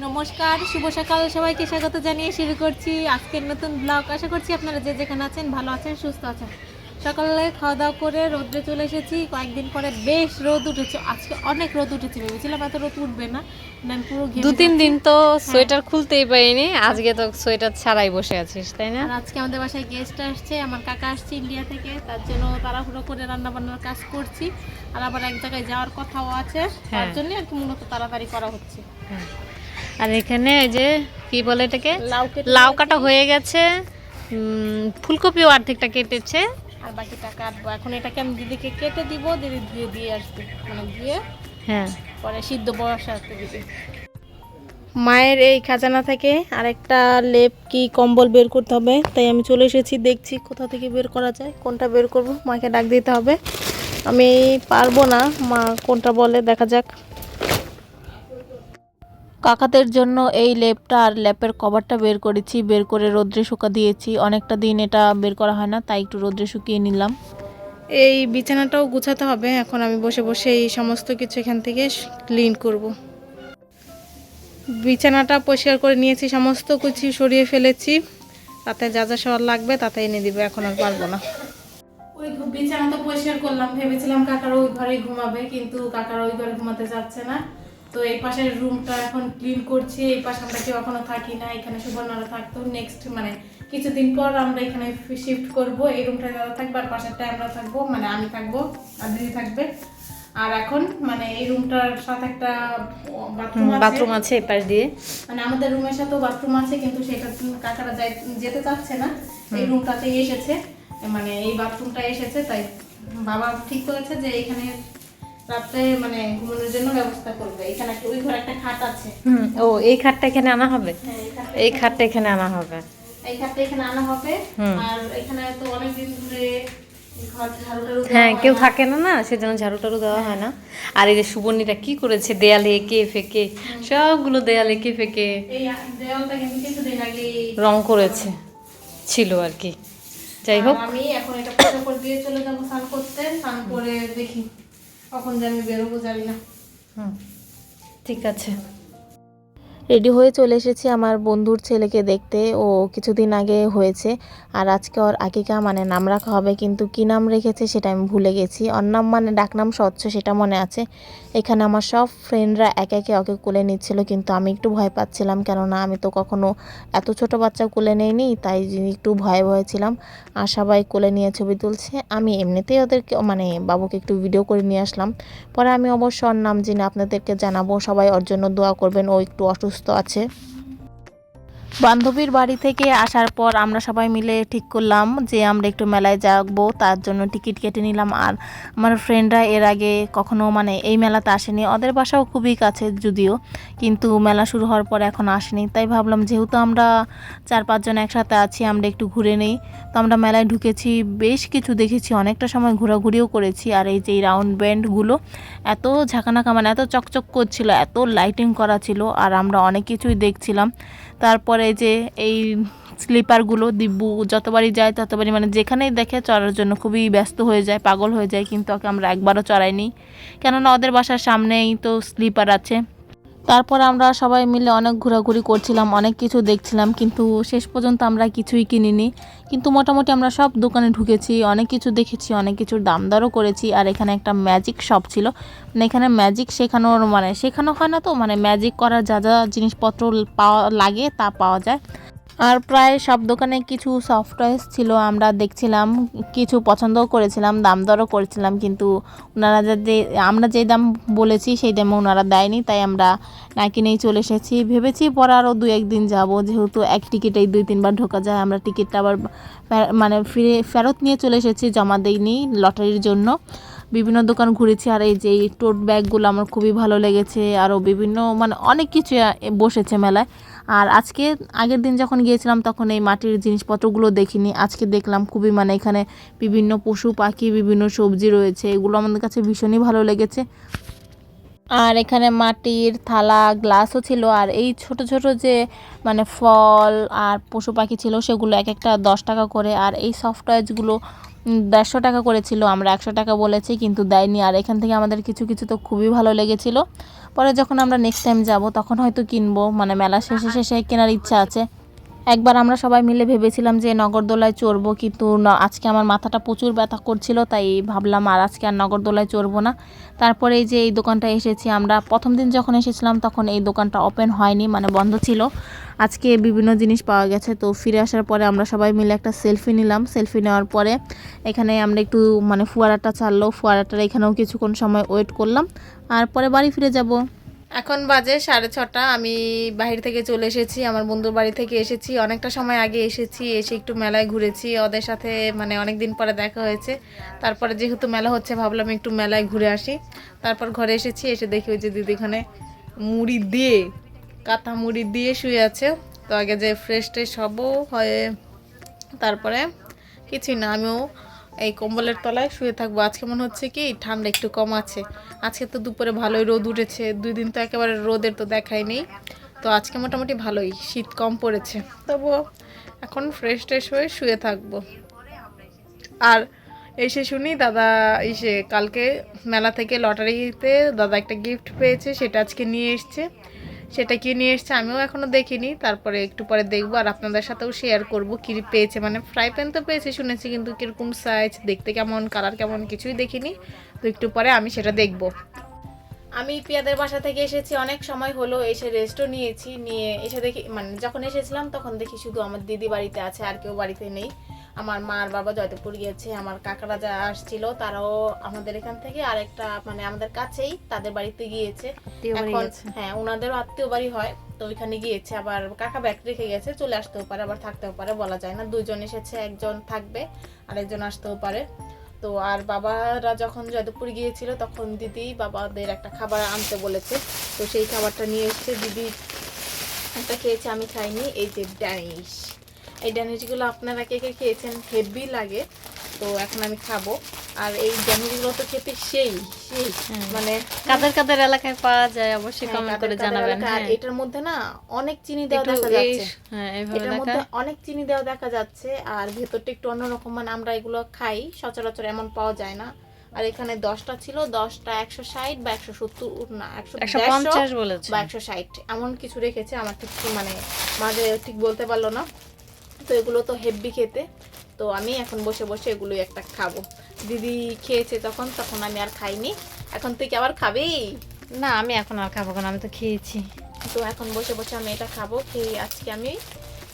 নমস্কার শুভ সকাল। সবাইকে স্বাগত জানিয়ে শুরু করছি আজকের নতুন ব্লগ। আশা করছি আপনারা যে যেখানে আছেন ভালো আছেন সুস্থ আছেন। সকালে খাওয়া দাওয়া করে রোদ্রে চলে এসেছি। কয়েকদিন পরে বেশ রোদ উঠেছে। আজকে অনেক রোদ উঠেছে। ভেবেছিলাম এত রোদ উঠবে না আমি পুরো দু তিন দিন তো সোয়েটার খুলতেই পারিনি। আজকে তো সোয়েটার ছাড়াই বসে আছিস তাই না? আজকে আমাদের বাসায় গেস্ট আসছে। আমার কাকা আসছে ইন্ডিয়া থেকে। তার জন্য তাড়াহুড়ো করে রান্না বান্নার কাজ করছি। আর আবার এক জায়গায় যাওয়ার কথাও আছে। তার হ্যাঁ। জন্য আর কি মূলত তাড়াতাড়ি করা হচ্ছে। হ্যাঁ। আর এখানে ওই যে কি বলে এটাকে? লাউ লাউ কাটা হয়ে গেছে। ফুলকপিও অর্ধেকটা কেটেছে। আর বাকিটা কাটবো। এখন এটাকে আমি দিদিকে কেটে দিব দিদি ধুয়ে দিয়ে আসবে। মানে ধুয়ে হ্যাঁ। পরে সিদ্ধ বসাতে দিবে। মায়ের এই খাজানা থেকে আরেকটা লেপ কি কম্বল বের করতে হবে তাই আমি চলে এসেছি। দেখছি কোথা থেকে বের করা যায় কোনটা বের করব মাকে ডাক দিতে হবে। আমি পারব না মা কোনটা বলে দেখা যাক। কাকাদের জন্য এই লেপটা আর ল্যাপের কভারটা বের করেছি বের করে রোদ্রে শুকা দিয়েছি। অনেকটা দিন এটা বের করা হয় না তাই একটু রোদ্রে শুকিয়ে নিলাম। এই বিছানাটাও গুছাতে হবে এখন আমি বসে বসে এই সমস্ত কিছু এখান থেকে ক্লিন করব। বিছানাটা পরিষ্কার করে নিয়েছি সমস্ত কিছু সরিয়ে ফেলেছি। তাতে যা যা সবার লাগবে তাতে এনে দিবে এখন আর পারব না। ওই বিছানা তো পরিষ্কার করলাম ভেবেছিলাম কাকার ওই ঘরে ঘুমাবে কিন্তু কাকার ওই ঘরে ঘুমাতে যাচ্ছে না। তো এই পাশের রুমটা এখন ক্লিন করছি এই পাশে আমরা কেউ এখনও থাকি না এখানে সুবর্ণরা থাকতো। নেক্সট মানে কিছুদিন পর আমরা এখানে শিফট করব এই রুমটা দাদা থাকবে আর পাশেরটা আমরা থাকব মানে আমি থাকব আর দিদি থাকবে। আর এখন মানে এই রুমটার সাথে একটা বাথরুম আছে। পাশ দিয়ে। মানে আমাদের রুমের সাথেও বাথরুম আছে কিন্তু সেটা কাকারা যাই যেতে চাচ্ছে না। এই রুমটাতেই এসেছে। মানে এই বাথরুমটা এসেছে তাই বাবা ঠিক করেছে যে এখানে রাত্রে মানে ঘুমানোর জন্য ব্যবস্থা করবে। এখানে একটা ওই ঘরে একটা খাট আছে। হুম, ও এই খাটটা এখানে আনা হবে? হ্যাঁ, এই খাটটা- এখানে আনা হবে। এই খাটটা এখানে আনা হবে। আর এখানে তো ধরে ঝাড়ু টাড়ু দেওয়া হ্যাঁ কেউ থাকে না না? সেজন্য ঝাড়ু টাড়ু দেওয়া হয় না। আর এই যে সুবর্ণীটা কি করেছে? দেয়ালে এঁকে ফেকে সবগুলো দেয়ালে এঁকে ফেকে রং করেছে ছিল আর কি। যাই হোক। আমি এখন এটা করে দিয়ে চলে যাব স্নান করতে। স্নান করে দেখি। কখন যে আমি বেরোবো জানি না। হুম, ঠিক আছে। রেডি হয়ে চলে এসেছি আমার বন্ধুর ছেলেকে দেখতে। ও কিছুদিন আগে হয়েছে। আর আজকে ওর আকিকা মানে নাম রাখা হবে, কিন্তু কি নাম রেখেছে সেটা আমি ভুলে গেছি। ওর নাম মানে ডাকনাম স্বচ্ছ, সেটা মনে আছে। এখানে আমার সব ফ্রেন্ডরা একে একে ওকে কোলে নিচ্ছিল, কিন্তু আমি একটু ভয় পাচ্ছিলাম, কেননা আমি তো কখনো এত ছোট বাচ্চা কোলে নেইনি, তাই একটু ভয়ে ভয়ে ছিলাম। আর সবাই কোলে নিয়ে ছবি তুলছে। আমি এমনিতেই ওদেরকে মানে বাবুকে একটু ভিডিও করে নিয়ে আসলাম। পরে আমি অবশ্য ওর নাম জেনে আপনাদেরকে জানাব। সবাই ওর জন্য দোয়া করবেন। ও একটু অসুস্থ আছে। বান্ধবীর বাড়ি থেকে আসার পর আমরা সবাই মিলে ঠিক করলাম যে আমরা একটু মেলায় যাব, তার জন্য টিকিট কেটে নিলাম। আর আমার ফ্রেন্ডরা এর আগে কখনো মানে এই মেলাতে আসেনি। ওদের বাসাও খুবই কাছে যদিও, কিন্তু মেলা শুরু হওয়ার পর এখন আসেনি। তাই ভাবলাম যেহেতু আমরা চার পাঁচজন একসাথে আছি, আমরা একটু ঘুরে নেই। তো আমরা মেলায় ঢুকেছি, বেশ কিছু দেখেছি, অনেকটা সময় ঘোরাঘুরিও করেছি। আর এই যে রাউন্ড ব্যান্ডগুলো এত ঝাঁকানাকা মানে এত চকচক করছিল, এত লাইটিং করা ছিল। আর আমরা অনেক কিছুই দেখছিলাম। তারপরে যে এই স্লিপারগুলো দিব্যু যতবারই যায় ততবারই মানে যেখানেই দেখে চড়ার জন্য খুবই ব্যস্ত হয়ে যায়, পাগল হয়ে যায়, কিন্তু ওকে আমরা একবারও চড়াইনি। কেননা ওদের বাসার সামনেই তো স্লিপার আছে। তারপর আমরা সবাই মিলে অনেক ঘোরাঘুরি করছিলাম, অনেক কিছু দেখছিলাম, কিন্তু শেষ পর্যন্ত আমরা কিছুই কিনিনি। কিন্তু মোটামুটি আমরা সব দোকানে ঢুকেছি, অনেক কিছু দেখেছি, অনেক কিছুর দাম দরও করেছি, আর এখানে একটা ম্যাজিক শপ ছিল। মানে এখানে ম্যাজিক শেখানোর মানে শেখানো হয় না তো মানে ম্যাজিক করার যা যা জিনিসপত্র পাওয়া লাগে তা পাওয়া যায়। আর প্রায় সব দোকানে কিছু সফটওয়্যার ছিল, আমরা দেখছিলাম, কিছু পছন্দও করেছিলাম, দাম দরও করেছিলাম, কিন্তু ওনারা যে আমরা যে দাম বলেছি সেই দামে ওনারা দেয়নি, তাই আমরা না কিনেই চলে এসেছি। ভেবেছি পরে আরও দু একদিন যাব, যেহেতু এক টিকিটেই দুই তিনবার ঢোকা যায়, আমরা টিকিটটা আবার মানে ফিরে, ফেরত নিয়ে চলে এসেছি, জমা দেইনি লটারির জন্য। বিভিন্ন দোকান ঘুরেছি আর এই যে এই টোট ব্যাগগুলো আমার খুবই ভালো লেগেছে। আরও বিভিন্ন মানে অনেক কিছু বসেছে মেলায়। আর আজকে আগের দিন যখন গিয়েছিলাম তখন এই মাটির জিনিসপত্রগুলো দেখিনি। আজকে দেখলাম খুবই মানে এখানে বিভিন্ন পশু পাখি বিভিন্ন সবজি রয়েছে। এগুলো আমাদের কাছে ভীষণই ভালো লেগেছে। আর এখানে মাটির থালা গ্লাসও ছিল। আর এই ছোট ছোট যে মানে ফল আর পশু পাখি ছিল সেগুলো এক একটা দশ টাকা করে। আর এই সফটওয়্যারগুলো উম, দেড়শো টাকা করেছিল, আমরা একশো টাকা বলেছি কিন্তু দেয়নি। আর এখান থেকে আমাদের কিছু কিছু তো খুবই ভালো লেগেছিল। পরে যখন আমরা নেক্সট টাইম যাব, তখন হয়তো কিনবো। মানে মেলা শেষে শেষে কেনার ইচ্ছা আছে। একবার আমরা সবাই মিলে ভেবেছিলাম যে নগরদোলায় চড়বো, কিন্তু আজকে আমার মাথাটা প্রচুর ব্যথা করছিল, তাই ভাবলাম আর আজকে আর নগরদোলায় চড়বো না। তারপরে যে এই দোকানটা এসেছি, আমরা প্রথম দিন যখন এসেছিলাম, তখন এই দোকানটা ওপেন হয়নি মানে বন্ধ ছিল। আজকে বিভিন্ন জিনিস পাওয়া গেছে। তো ফিরে আসার পরে আমরা সবাই মিলে একটা সেলফি নিলাম। সেলফি নেওয়ার পরে এখানে আমরা একটু মানে ফুয়ারাটা ছাড়লো। ফুয়ারাটার এখানেও কিছুক্ষণ সময় ওয়েট করলাম। আর পরে বাড়ি ফিরে যাব। এখন বাজে সাড়ে ছটা। আমি বাহির থেকে চলে এসেছি। আমার বন্ধুর বাড়ি থেকে এসেছি। অনেকটা সময় আগে এসেছি। এসে একটু মেলায় ঘুরেছি। ওদের সাথে মানে অনেক দিন পরে দেখা হয়েছে। তারপরে যেহেতু মেলা হচ্ছে, ভাবলাম একটু মেলায় ঘুরে আসি। তারপর ঘরে এসেছি। এসে দেখি ওই যে দিদি এখানে মুড়ি দিয়ে কাঁথা মুড়ি দিয়ে শুয়ে আছে। তো আগে যে ফ্রেশ ট্রেশ হব হয়ে তারপরে কিছুই না, আমিও এই কম্বলের তলায় শুয়ে থাকব। আজকে মনে হচ্ছে কি ঠান্ডা একটু কম আছে। আজকে তো দুপুরে ভালোই রোদ উঠেছে, দুই দিন তো একেবারে রোদের তো দেখাই নেই। তো আজকে মোটামুটি ভালোই, শীত কম পড়েছে। তবুও এখন ফ্রেশ ট্রেশ হয়ে শুয়ে থাকব। আর এসে শুনি দাদা এসে কালকে মেলা থেকে লটারিতে দাদা একটা গিফট পেয়েছে, সেটা আজকে নিয়ে এসছে। সেটা কি নিয়ে এসছে আমিও এখনও দেখিনি। তারপরে একটু পরে দেখব আর আপনাদের সাথেও শেয়ার করব কি পেয়েছে। মানে ফ্রাই প্যান তো পেয়েছে শুনেছি কিন্তু কীরকম সাইজ দেখতে কেমন কালার কেমন কিছুই দেখিনি। তো একটু পরে আমি সেটা দেখব। আমি পিয়াদের বাসা থেকে এসেছি অনেক সময় হলো এসে রেস্টও নিয়েছি নিয়ে এসে দেখি মানে যখন এসেছিলাম তখন দেখি শুধু আমার দিদি বাড়িতে আছে আর কেউ বাড়িতে নেই। আমার মার বাবা জয়দেবপুর গিয়েছে আমার কাকারা যা আসছিল তারাও আমাদের এখান থেকে আরেকটা মানে আমাদের কাছেই তাদের বাড়িতে গিয়েছে। এখন হ্যাঁ ওনাদেরও আত্মীয় বাড়ি হয় তো ওইখানে গিয়েছে আবার কাকা ব্যাগ রেখে গেছে চলে আসতেও পারে আবার থাকতেও পারে বলা যায় না। দুজন এসেছে একজন থাকবে আর একজন আসতেও পারে। তো আর বাবারা যখন যাদবপুর গিয়েছিল, তখন দিদি বাবাদের একটা খাবার আনতে বলেছে। তো সেই খাবারটা নিয়ে এসছে দিদি একটা খেয়েছে, আমি খাইনি, এই যে ড্যানিশ। এই ড্যানিশগুলো আপনারা কে কে খেয়েছেন? হেভি লাগে। তো এখন আমি খাব। আর এই ড্যানিশগুলো তো খেতে সেই সেই হ্যাঁ। মানে কাদের কাদের এলাকায় পাওয়া যায় অবশ্যই হ্যাঁ, কমেন্ট করে জানাবেন আর হ্যাঁ। এটার মধ্যে না অনেক চিনি দেওয়া দেখা যাচ্ছে। হ্যাঁ এটার মধ্যে অনেক চিনি দেওয়া দেখা যাচ্ছে। আর ভেতরটা একটু অন্যরকম মানে আমরা এগুলো খাই সচরাচর এমন পাওয়া যায় না। আর এখানে দশটা ছিল দশটা একশো ষাট বা একশো সত্তর না একশো একশো পঞ্চাশ বলেছে। বা একশো ষাট এমন কিছু রেখেছে। আমার ঠিক মানে মাঝে ঠিক বলতে পারল না। তো এগুলো তো হেভি খেতে। তো আমি এখন বসে বসে এগুলোই একটা খাব। দিদি খেয়েছে তখন তখন আমি আর খাইনি। এখন তুই কি আবার খাবি? না আমি এখন আর খাব কেন আমি তো খেয়েছি। তো এখন বসে বসে আমি এটা খাব খেয়ে আজকে আমি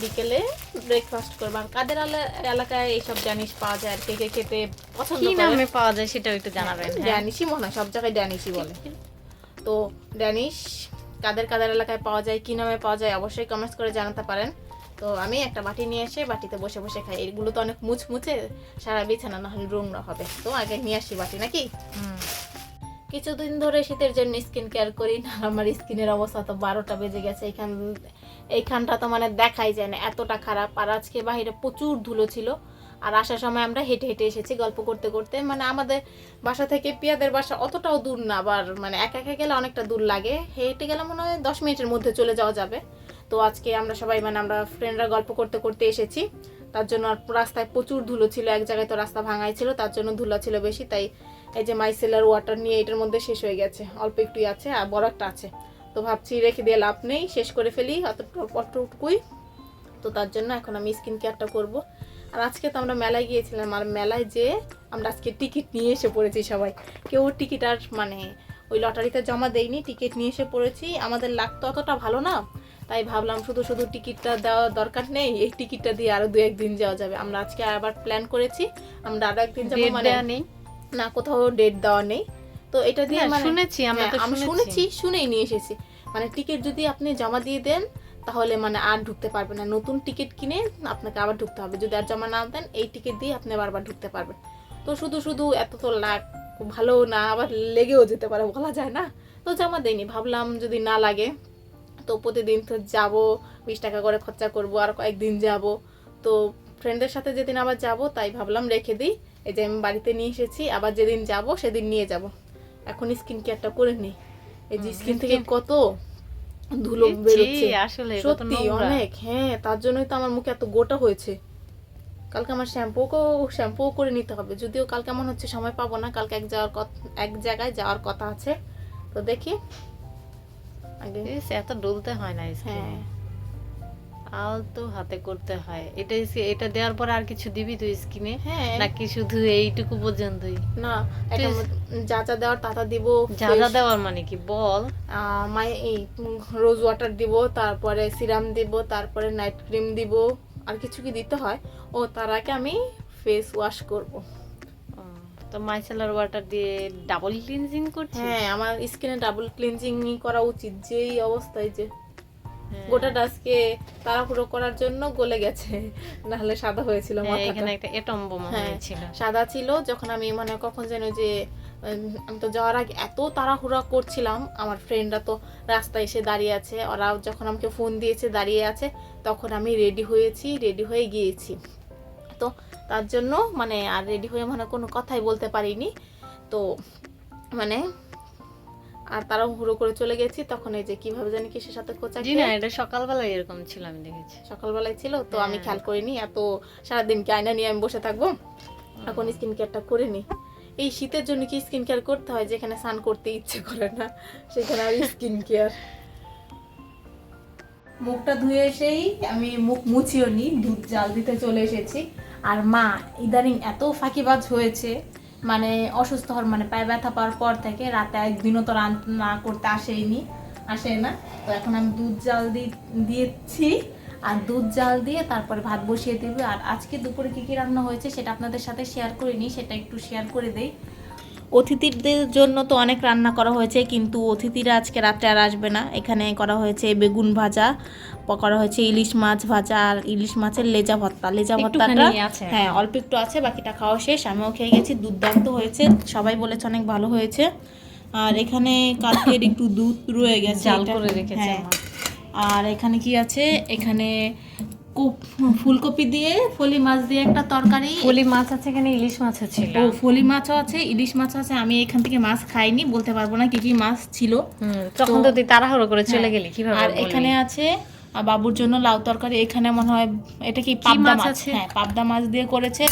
বিকেলে ব্রেকফাস্ট করব। আর কাদের এলা- এলাকায় এইসব জানিস পাওয়া যায় আর কে কে খেতে পছন্দ কি নামে পাওয়া যায় সেটাও একটু জানাবেন। ড্যানিশই মনে হয় সব জায়গায় ড্যানিশই বলে। তো ড্যানিশ কাদের কাদের এলাকায় পাওয়া যায় কি নামে পাওয়া যায় অবশ্যই কমেন্টস করে জানাতে পারেন। তো আমি একটা বাটি নিয়ে এসে বাটিতে বসে বসে খাই। এগুলো তো অনেক মুচমুচে সারা বিছানা না হলে রুম হবে। তো আগে নিয়ে আসি বাটি নাকি। কিছুদিন ধরে শীতের জন্য স্কিন কেয়ার করি না আমার স্কিনের অবস্থা তো বারোটা বেজে গেছে। এইখান এইখানটা তো মানে দেখাই যায় না এতটা খারাপ। আর আজকে বাহিরে প্রচুর ধুলো ছিল। আর আসার সময় আমরা হেঁটে হেঁটে এসেছি গল্প করতে করতে। মানে আমাদের বাসা থেকে পিয়াদের বাসা অতটাও দূর না আবার মানে একা একা গেলে অনেকটা দূর লাগে। হেঁটে গেলে মনে হয় দশ মিনিটের মধ্যে চলে যাওয়া যাবে। তো আজকে আমরা সবাই মানে আমরা ফ্রেন্ডরা গল্প করতে করতে এসেছি। তার জন্য রাস্তায় প্রচুর ধুলো ছিল, এক জায়গায় তো রাস্তা ভাঙাই ছিল, তার জন্য ধুলো ছিল বেশি, তাই এই যে মাইসেলার ওয়াটার নিয়ে এটার মধ্যে শেষ হয়ে গেছে। অল্প একটুই আছে, আর বড় একটা আছে। তো ভাবছি রেখে দিয়ে লাভ নেই, শেষ করে ফেলি, অতটুকু, অতটুকুই। তো তার জন্য এখন আমি স্কিন কেয়ারটা করব। আর আজকে তো আমরা মেলায় গিয়েছিলাম, আর মেলায় যে আমরা আজকে টিকিট নিয়ে এসে পড়েছি সবাই। কেউ টিকিট আর মানে ওই লটারিতে জমা দেয়নি টিকিট নিয়ে এসে পড়েছি। আমাদের লাগ তো অতটা ভালো না তাই ভাবলাম শুধু শুধু টিকিটটা দেওয়া দরকার নেই এই টিকিটটা দিয়ে আরও দু একদিন যাওয়া যাবে। আমরা আজকে আবার প্ল্যান করেছি আমরা আরও একদিন যাব মানে নেই। না কোথাও ডেট দেওয়া নেই। তো এটা দিয়ে হ্যাঁ, মানে শুনেছি, আমরা হ্যাঁ, তো আমি শুনেছি। শুনেই নিয়ে এসেছি। মানে টিকিট যদি আপনি জমা দিয়ে দেন তাহলে মানে আর ঢুকতে পারবেন না। নতুন টিকিট কিনে আপনাকে আবার ঢুকতে হবে। যদি আর জমা না দেন এই টিকিট দিয়ে আপনি বারবার ঢুকতে পারবেন। তো শুধু শুধু এত তো লাখ ভালো না আবার লেগেও যেতে পারে বলা যায় না। তো জমা দেয়নি ভাবলাম যদি না লাগে তো প্রতিদিন তো যাব বিশ টাকা করে খরচা করব আর কয়েকদিন যাব। তো ফ্রেন্ডের সাথে যেদিন আবার যাব তাই ভাবলাম রেখে দিই। এই যে আমি বাড়িতে নিয়ে এসেছি আবার যেদিন যাব সেদিন নিয়ে যাব। এখন স্কিন কেয়ারটা করে নিই। এই যে স্কিন থেকে কত ধুলো বেরোচ্ছে। আসলে সত্যি অনেক হ্যাঁ তার জন্যই তো আমার মুখে এত গোটা হয়েছে। কালকে আমার শ্যাম্পুকেও শ্যাম্পুও করে নিতে হবে। যদিও কালকে মনে হচ্ছে সময় পাবো না। কালকে এক যাওয়ার এক জায়গায় যাওয়ার কথা আছে। তো দেখি। আগে। এত ডলতে হয় না হ্যাঁ স্কিনে। আলতো হাতে করতে হয়। এটা এটা দেওয়ার পর আর কিছু দিবি তুই স্কিনে? হ্যাঁ। নাকি শুধু এইটুকু পর্যন্তই? না যা যা দেওয়ার তা তা দিব যা যা দেওয়ার মানে কি? বল। মাই এই রোজ ওয়াটার দিব তারপরে সিরাম দিব তারপরে নাইট ক্রিম দিব আর কিছু কি দিতে হয়? ও তার আগে আমি ফেস ওয়াশ করব। তো মাইসেলার ওয়াটার দিয়ে ডাবল ক্লিনজিং করছিস হ্যাঁ আমার স্কিনে ডাবল ক্লিনজিং করা উচিত যেই অবস্থায় যে হ্যাঁ। গোটাটা আজকে তাড়াহুড়ো করার জন্য গলে গেছে নাহলে সাদা হয়েছিল হ্যাঁ, এখানে একটা এটম বোমা হ্যাঁ। হয়েছিল সাদা ছিল যখন আমি মানে কখন যেন যে আমি তো যাওয়ার আগে এত তাড়াহুড়া করছিলাম আমার ফ্রেন্ডরা তো রাস্তায় এসে দাঁড়িয়ে আছে ওরা যখন আমাকে ফোন দিয়েছে দাঁড়িয়ে আছে তখন আমি রেডি হয়েছি রেডি হয়ে গিয়েছি তার জন্য মানে আর রেডি হয়ে মানে কোনো কথাই বলতে পারিনি। তো মানে আর তারা হুড়ো করে চলে গেছি তখন এই যে কীভাবে জানি কিসের সাথে খোঁচা জি না এটা সকালবেলা এরকম ছিল আমি দেখেছি। সকালবেলায় ছিল তো আমি হ্যাঁ। খেয়াল করিনি এত সারাদিন কি আয়না নিয়ে আমি বসে থাকব? এখন স্কিন কেয়ারটা করে নি। এই শীতের জন্য কি স্কিন কেয়ার করতে হয়? যেখানে স্নান করতে ইচ্ছে করে না সেখানে আর স্কিন কেয়ার মুখটা ধুয়ে এসেই আমি মুখ মুছিও নি দুধ জাল দিতে চলে এসেছি। আর মা, ইদানিং এত ফাঁকিবাজ হয়েছে মানে অসুস্থ হওয়ার মানে পায়ে ব্যথা পাওয়ার পর থেকে রাতে একদিনও তো রান্না করতে আসেইনি, আসে না। তো এখন আমি দুধ জাল দিয়েছি, আর দুধ জাল দিয়ে তারপরে ভাত বসিয়ে দেবে। আর আজকে দুপুরে কী কী রান্না হয়েছে সেটা আপনাদের সাথে শেয়ার করিনি সেটা একটু শেয়ার করে দেই। অতিথিদের জন্য তো অনেক রান্না করা হয়েছে কিন্তু অতিথিরা আজকে রাত্রে আর আসবে না। এখানে করা হয়েছে বেগুন ভাজা করা হয়েছে ইলিশ মাছ ভাজা আর ইলিশ মাছের লেজা ভর্তা। লেজা ভর্তাটা হ্যাঁ। অল্প একটু আছে বাকিটা খাওয়া শেষ। আমিও খেয়ে গেছি দুর্দান্ত হয়েছে। সবাই বলেছে অনেক ভালো হয়েছে। আর এখানে কালকের একটু দুধ রয়ে গেছে জাল করে রেখেছে হ্যাঁ। আর এখানে কি আছে? এখানে ফুলকপি দিয়ে ফলি মাছ দিয়ে একটা তরকারি। ফলি মাছ আছে এখানে ইলিশ মাছ আছে ও ফলি মাছও আছে ইলিশ মাছ আছে। আমি এখান থেকে মাছ খাইনি বলতে পারব না কি কি মাছ ছিল। তখন তো তুই তাড়াহুড়ো করে চলে গেলি কীভাবে আর এখানে আছে বাবুর জন্য লাউ তরকারি। এখানে মনে হয় এটা কি পাবদা মাছ? হ্যাঁ পাবদা মাছ দিয়ে করেছে।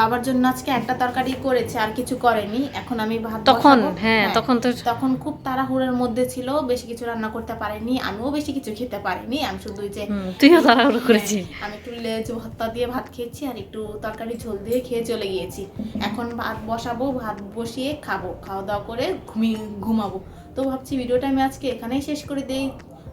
বাবার জন্য আজকে একটা তরকারি করেছে আর কিছু করেনি। এখন আমি ভাত তখন হ্যাঁ তখন তো তখন খুব তাড়াহুড়োর মধ্যে ছিল বেশি কিছু রান্না করতে পারিনি আমিও বেশি কিছু খেতে পারিনি। আমি শুধু যে তুইও তাড়াহুড়ো হ্যাঁ, আমি একটু লেজ ভর্তা দিয়ে ভাত খেয়েছি আর একটু তরকারি ঝোল দিয়ে খেয়ে চলে গিয়েছি। এখন ভাত বসাবো ভাত বসিয়ে খাব খাওয়া দাওয়া করে ঘুমিয়ে ঘুমাবো। তো ভাবছি ভিডিওটা আমি আজকে এখানেই শেষ করে দেই।